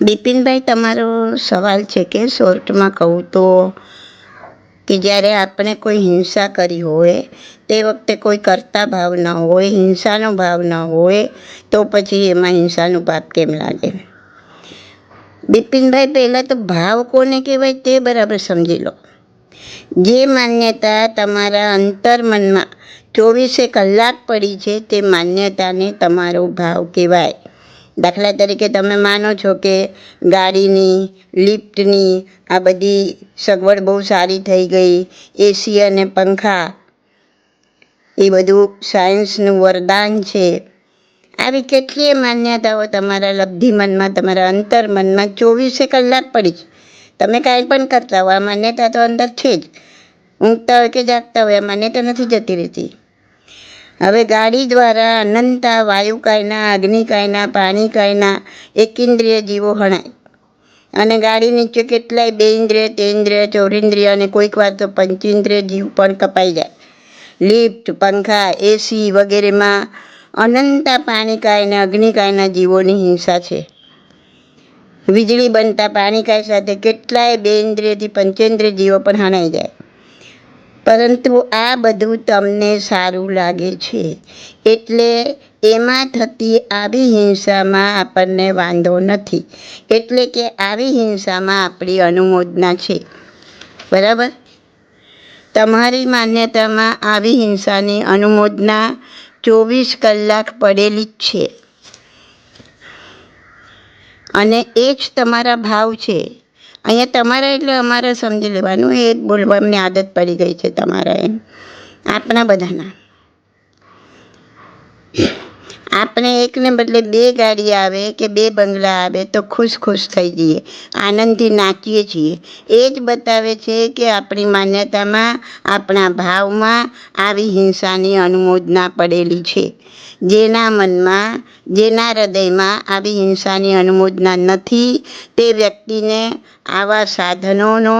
બિપિનભાઈ, તમારો સવાલ છે કે શોર્ટમાં કહું તો કે જ્યારે આપણે કોઈ હિંસા કરી હોય, તે વખતે કોઈ કરતા ભાવ ન હોય, હિંસાનો ભાવ ન હોય, તો પછી એમાં હિંસાનું પાપ કેમ લાગે? બિપિનભાઈ, પહેલાં તો ભાવ કોને કહેવાય તે બરાબર સમજી લો. જે માન્યતા તમારા અંતર્મનમાં ચોવીસે કલાક પડી છે તે માન્યતાને તમારો ભાવ કહેવાય. દાખલા તરીકે તમે માનો છો કે ગાડીની, લિફ્ટની આ બધી સગવડ બહુ સારી થઈ ગઈ એસી અને પંખા એ બધું સાયન્સનું વરદાન છે. આવી કેટલીય માન્યતાઓ તમારા લબ્ધિ મનમાં, તમારા અંતર્મનમાં ચોવીસે કલાક પડી છે. તમે કાંઈ પણ કરતા હોય આ માન્યતા તો અંદર છે જ. ઊંઘતા હોય કે જાગતા હોય, આ માન્યતા નથી જતી રહેતી. હવે ગાડી દ્વારા અનંતા વાયુકાયના અગ્નિકાયના પાણીકાયના એકેન્દ્રિય જીવો હણાય. અને ગાડી નીચે કેટલાય બે ઇન્દ્રિય, તે ઇન્દ્રિય ચોરેન્દ્રિય અને કોઈક વાર તો પંચિન્દ્રિય જીવ પણ કપાઈ જાય. લિફ્ટ, પંખા, એસી વગેરેમાં અનંતા પાણીકાય અને અગ્નિકાયના જીવોની હિંસા છે. વીજળી બનતા પાણીકાય સાથે કેટલાય બે ઇન્દ્રિયથી પંચેન્દ્રિય જીવો પણ હણાઈ જાય. પરંતુ આ બધું તમને સારું લાગે છે. એટલે એમાં થતી આવી હિંસામાં આપણને વાંધો નથી. એટલે કે આવી હિંસામાં આપણી અનુમોદના છે. બરાબર? તમારી માન્યતામાં આવી હિંસાની અનુમોદના ચોવીસ કલાક પડેલી જ છે. અને એ જ તમારા ભાવ છે. અહીંયા તમારા એટલે અમારે સમજી લેવાનું, એ બોલવાની આદત પડી ગઈ છે તમારા એમ. આપણા બધાના. આપણે એકને બદલે બે ગાડી આવે કે બે બંગલા આવે તો ખુશ ખુશ થઈ જઈએ, આનંદથી નાચીએ છીએ. એ જ બતાવે છે કે આપણી માન્યતામાં, આપણા ભાવમાં આવી હિંસાની અનુમોદના પડેલી છે. જેના મનમાં, જેના હૃદયમાં આવી હિંસાની અનુમોદના નથી, તે વ્યક્તિને આવા સાધનોનો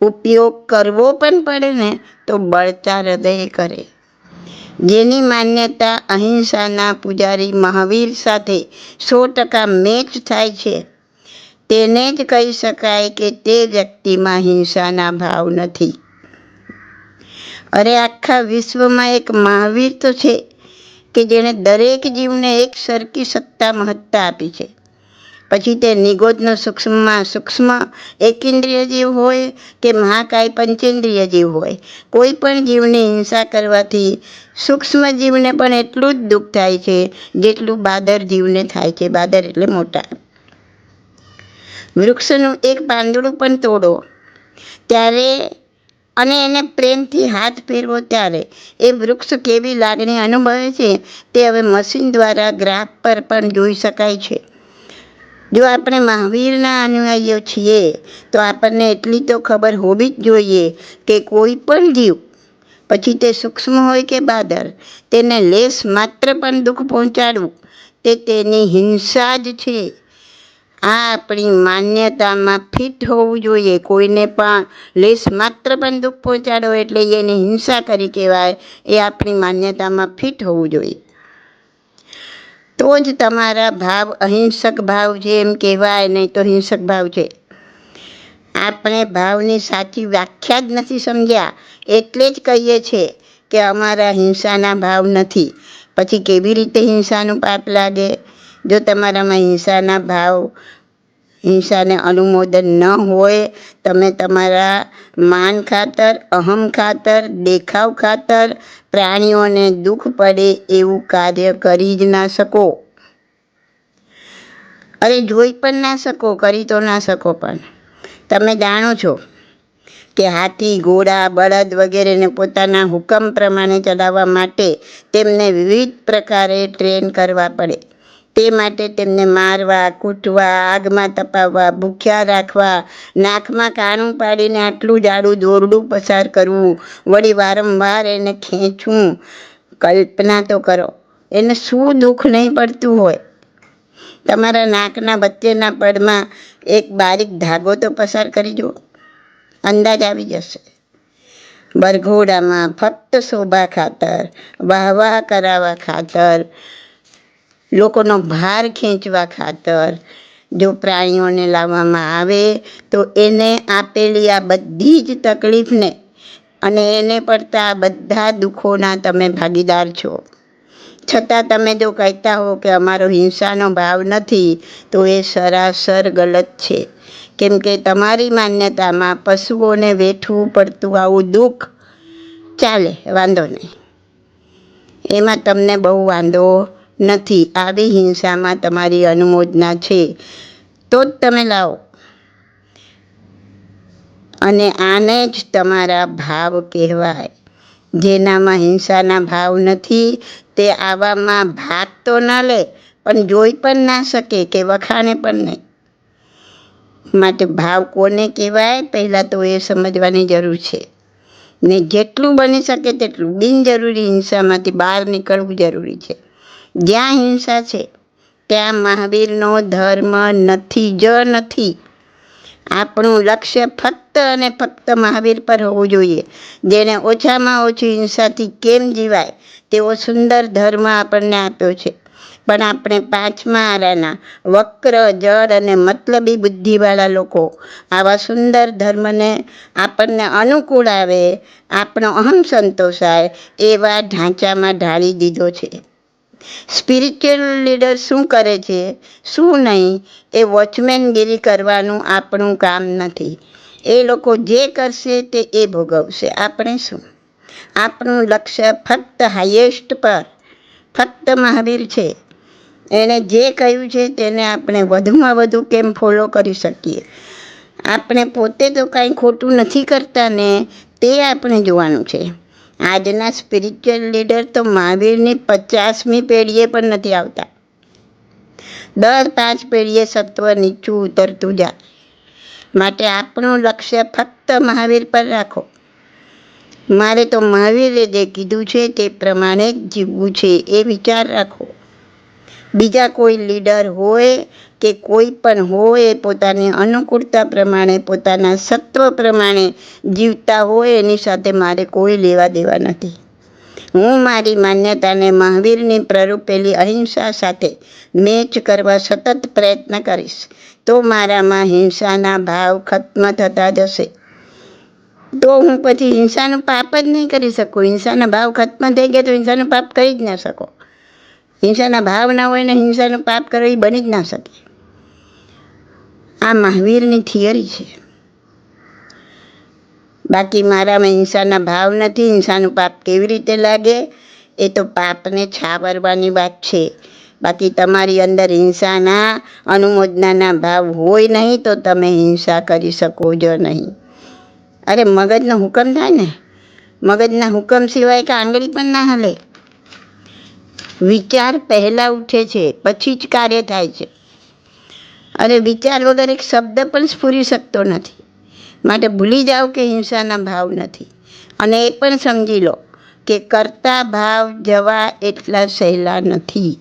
ઉપયોગ કરવો પણ પડે ને તો બળતા હૃદયે કરે. જેની માન્યતા અહિંસાના પૂજારી મહાવીર સાથે સો ટકા મેચ થાય છે. તેને જ કહી શકાય કે તે વ્યક્તિમાં હિંસાના ભાવ નથી. અરે, આખા વિશ્વમાં એક મહાવીર તો છે કે જેણે દરેક જીવને એક સરખી સત્તા મહત્તા આપી છે. પછી તે નિગોદનો સૂક્ષ્મમાં સૂક્ષ્મ એકેન્દ્રિય જીવ હોય કે મહાકાય પંચેન્દ્રિય જીવ હોય, કોઈ પણ જીવની હિંસા કરવાથી સૂક્ષ્મ જીવને પણ એટલું જ દુઃખ થાય છે જેટલું બાદર જીવને થાય છે. બાદર એટલે મોટા. વૃક્ષનું એક પાંદડું પણ તોડો. ત્યારે અને એને પ્રેમથી હાથ ફેરવો ત્યારે. એ વૃક્ષ કેવી લાગણી અનુભવે છે તે હવે મશીન દ્વારા ગ્રાફ પર પણ જોઈ શકાય છે. જો આપણે મહાવીરના અનુયાયીઓ છીએ, તો આપણને એટલી તો ખબર હોવી જ જોઈએ કે કોઈ પણ જીવ, પછી તે સૂક્ષ્મ હોય કે બાદર, તેને લેસ માત્ર પણ દુઃખ પહોંચાડવું, તે તેની હિંસા જ છે. આ આપણી માન્યતામાં ફિટ હોવું જોઈએ. કોઈને પણ લેસ માત્ર પણ દુઃખ પહોંચાડો એટલે એને હિંસા કરી કહેવાય, એ આપણી માન્યતામાં ફિટ હોવું જોઈએ. તો જ તમારા ભાવ અહિંસક ભાવ છે એમ કહેવાય, નહીં તો હિંસક ભાવ છે. આપણે ભાવની સાચી વ્યાખ્યા જ નથી સમજ્યા. એટલે જ કહીએ છીએ કે અમારા હિંસાના ભાવ નથી. પછી કેવી રીતે હિંસાનું પાપ લાગે? જો તમારામાં હિંસાના ભાવ હિંસાને અનુમોદન ન હોય, તમે તમારા માન ખાતર, અહમ ખાતર, દેખાવ ખાતર, પ્રાણીઓને દુઃખ પડે એવું કાર્ય કરી જ ના શકો. અરે જોઈ પણ ના શકો, કરી તો ના શકો પણ. તમે જાણો છો કે હાથી, ઘોડા, બળદ વગેરેને પોતાના હુકમ પ્રમાણે ચલાવવા માટે તેમને વિવિધ પ્રકારે ટ્રેન કરવા પડે. તે માટે તેમને મારવા, કૂટવા, આગમાં તપાવવા, ભૂખ્યા રાખવા, નાકમાં કાણું પાડીને આટલું જાડું દોરડું પસાર કરવું. વળી વારંવાર એને ખેંચવું. કલ્પના તો કરો, એને શું દુઃખ નહીં પડતું હોય? તમારા નાકના વચ્ચેના પડમાં એક બારીક ધાગો તો પસાર કરી જુઓ. અંદાજ આવી જશે. બરઘોડામાં ફક્ત શોભા ખાતર, વાહ વાહ કરાવવા ખાતર લોકોનો ભાર ખેંચવા ખાતર જો પ્રાણીઓને લાવવામાં આવે તો એને આપેલી આ બધી જ તકલીફને અને એને પડતા બધા દુઃખોના તમે ભાગીદાર છો. છતાં તમે જો કહેતા હો કે અમારો હિંસાનો ભાવ નથી, તો એ સરાસર ગલત છે. કેમ કે તમારી માન્યતામાં પશુઓને વેઠવું પડતું આવું દુઃખ ચાલે, વાંધો નહીં. એમાં તમને બહુ વાંધો નથી. આવી હિંસામાં તમારી અનુમોદના છે. તો જ તમે લાવો. અને આને જ તમારા ભાવ કહેવાય. જેનામાં હિંસાના ભાવ નથી, તે આવામાં ભાગ તો ન લે, પણ જોઈ પણ ના શકે કે વખાણે પણ નહીં. માટે ભાવ કોને કહેવાય? પહેલાં તો એ સમજવાની જરૂર છે. ને જેટલું બની શકે તેટલું બિનજરૂરી હિંસામાંથી બહાર નીકળવું જરૂરી છે. જ્યાં હિંસા છે, ત્યાં મહાવીરનો ધર્મ નથી, જ નથી. આપણું લક્ષ્ય ફક્ત અને ફક્ત મહાવીર પર હોવું જોઈએ. જેને ઓછામાં ઓછી હિંસાથી કેમ જીવાય, તેવો સુંદર ધર્મ આપણને આપ્યો છે. પણ આપણે પાંચમા આરાના, વક્ર, જળ અને મતલબી બુદ્ધિવાળા લોકો, આવા સુંદર ધર્મને આપણને અનુકૂળ આવે, આપણો અહમ સંતોષાય, એવા ઢાંચામાં ઢાળી દીધો છે. સ્પિરિચ્યુઅલ લીડર શું કરે છે? શું નહીં? એ વોચમેનગીરી કરવાનું આપણું કામ નથી. એ લોકો જે કરશે તે એ ભોગવશે. આપણે શું? આપણું લક્ષ્ય ફક્ત હાઈએસ્ટ પર, ફક્ત મહાવીર છે. એણે જે કહ્યું છે તેને આપણે વધુમાં વધુ કેમ ફોલો કરી શકીએ? આપણે પોતે તો કાંઈ ખોટું નથી કરતા ને, તે આપણે જોવાનું છે. આજના સ્પિરિચ્યુઅલ લીડર તો મહાવીરની પચાસમી પેઢીએ પણ નથી આવતા. દર પાંચ પેઢીએ સત્વ નીચું ઉતરતું જાય. માટે આપણું લક્ષ્ય ફક્ત મહાવીર પર રાખો. મારે તો મહાવીરે જે કીધું છે તે પ્રમાણે જીવવું છે એ વિચાર રાખો. બીજા કોઈ લીડર હોય કે કોઈ પણ હોય, પોતાની અનુકૂળતા પ્રમાણે, પોતાના સત્વ પ્રમાણે જીવતા હોય, એની સાથે મારે કોઈ લેવા દેવા નથી. હું મારી માન્યતાને મહાવીરની પ્રરૂપેલી અહિંસા સાથે મેચ કરવા સતત પ્રયત્ન કરીશ, તો મારામાં હિંસાના ભાવ ખત્મ થતા જશે. તો હું પછી હિંસાનું પાપ જ નહીં કરી શકું. હિંસાના ભાવ ખત્મ થઈ ગયા તો હિંસાનું પાપ કરી જ ના શકો. હિંસાના ભાવ ના હોય ને હિંસાનું પાપ કરે એ બની જ ના શકે. આ મહાવીરની થિયરી છે. બાકી મારામાં હિંસાના ભાવ નથી, હિંસાનું પાપ કેવી રીતે લાગે, એ તો પાપને છાવરવાની વાત છે. બાકી તમારી અંદર હિંસાના, અનુમોદનાના ભાવ હોય નહીં તો તમે હિંસા કરી શકો જ નહીં. અરે મગજનો હુકમ થાય ને. મગજના હુકમ સિવાય કે આંગળી પણ ના હલે. વિચાર પહેલાં ઉઠે છે, પછી જ કાર્ય થાય છે. અને વિચાર વગર એક શબ્દ પણ સ્ફૂરી શકતો નથી. માટે ભૂલી જાઓ કે હિંસાના ભાવ નથી. અને એ પણ સમજી લો કે કરતા ભાવ જવા એટલા સહેલા નથી.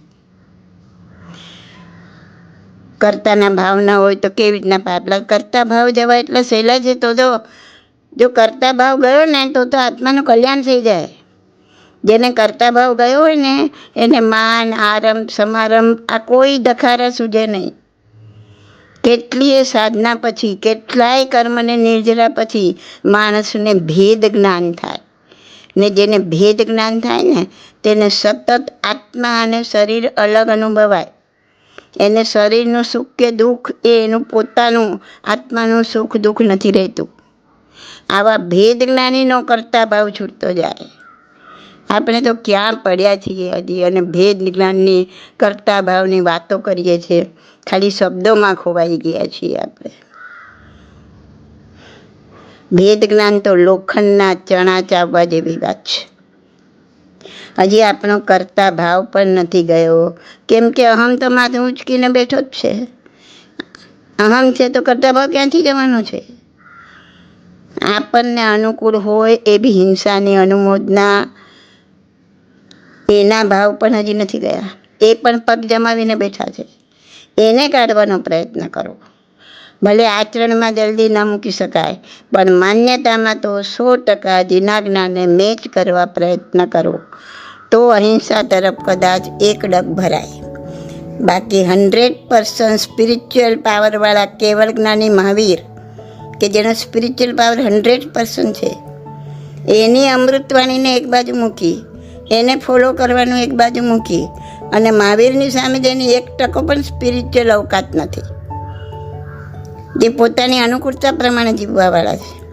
કરતાના ભાવ ના હોય તો કેવી રીતના પાટલા કરતા ભાવ જવા એટલા સહેલા છે તો જો જો કરતા ભાવ ગયો ને તો તો આત્માનું કલ્યાણ થઈ જાય. જેને કરતા ભાવ ગયો હોય ને, એને માન આરંભ સમારંભ, આ કોઈ દખારા સૂજે નહીં. કેટલીય સાધના પછી, કેટલાય કર્મને નિર્જરા પછી માણસને ભેદ જ્ઞાન થાય. ને જેને ભેદ જ્ઞાન થાય ને, તેને સતત આત્મા અને શરીર અલગ અનુભવાય. એને શરીરનું સુખ કે દુઃખ એ એનું પોતાનું આત્માનું સુખ દુઃખ નથી રહેતું. આવા ભેદ જ્ઞાનીનો કરતા ભાવ છૂટતો જાય. આપણે તો ક્યાં પડ્યા છીએ હજી અને ભેદ જ્ઞાનની કરતા ભાવની વાતો કરીએ છીએ. ખાલી શબ્દોમાં ખોવાઈ ગયા છીએ આપણે. ભેદ જ્ઞાન તો લોખંડના ચણા ચાવવા જેવી વાત છે. હજી આપણો કરતા ભાવ પણ નથી ગયો. કેમ કે અહમ તો માથે ઉંચકીને બેઠો જ છે. અહમ છે તો કરતા ભાવ ક્યાંથી જવાનો છે? આપણને અનુકૂળ હોય એવી હિંસાની અનુમોદના એના ભાવ પણ હજી નથી ગયા. એ પણ પગ જમાવીને બેઠા છે. એને કાઢવાનો પ્રયત્ન કરો ભલે આચરણમાં જલ્દી ન મૂકી શકાય, પણ માન્યતામાં તો સો ટકા દિનાજ્ઞાને મેચ કરવા પ્રયત્ન કરો તો અહિંસા તરફ કદાચ એક ડગ ભરાય. બાકી હંડ્રેડ પર્સન્ટ સ્પિરિચ્યુઅલ પાવરવાળા કેવળ જ્ઞાની મહાવીર, કે જેનો સ્પિરિચ્યુઅલ પાવર હંડ્રેડ પર્સન્ટ છે, એની અમૃતવાણીને એક બાજુ મૂકી એને ફોલો કરવાનું એક બાજુ મૂકી અને મહાવીરની સામે જેની એક ટકો પણ સ્પિરિચ્યુઅલ અવકાત નથી. જે પોતાની અનુકૂળતા પ્રમાણે જીવવાવાળા છે.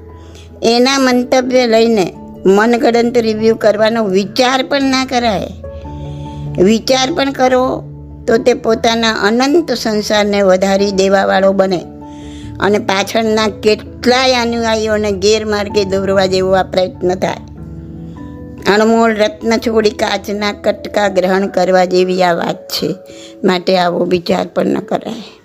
એના મંતવ્ય લઈને મનગડંત રિવ્યૂ કરવાનો વિચાર પણ ના કરાય. વિચાર પણ કરો તો તે પોતાના અનંત સંસારને વધારી દેવાવાળો બને અને પાછળના કેટલાય અનુયાયીઓને ગેરમાર્ગે દોરવા જેવો આ પ્રયત્ન થાય. અણમોલ રત્ન છોડી કાચના કટકા ગ્રહણ કરવા જેવી આ વાત છે. માટે આવો વિચાર પણ ન કરાય.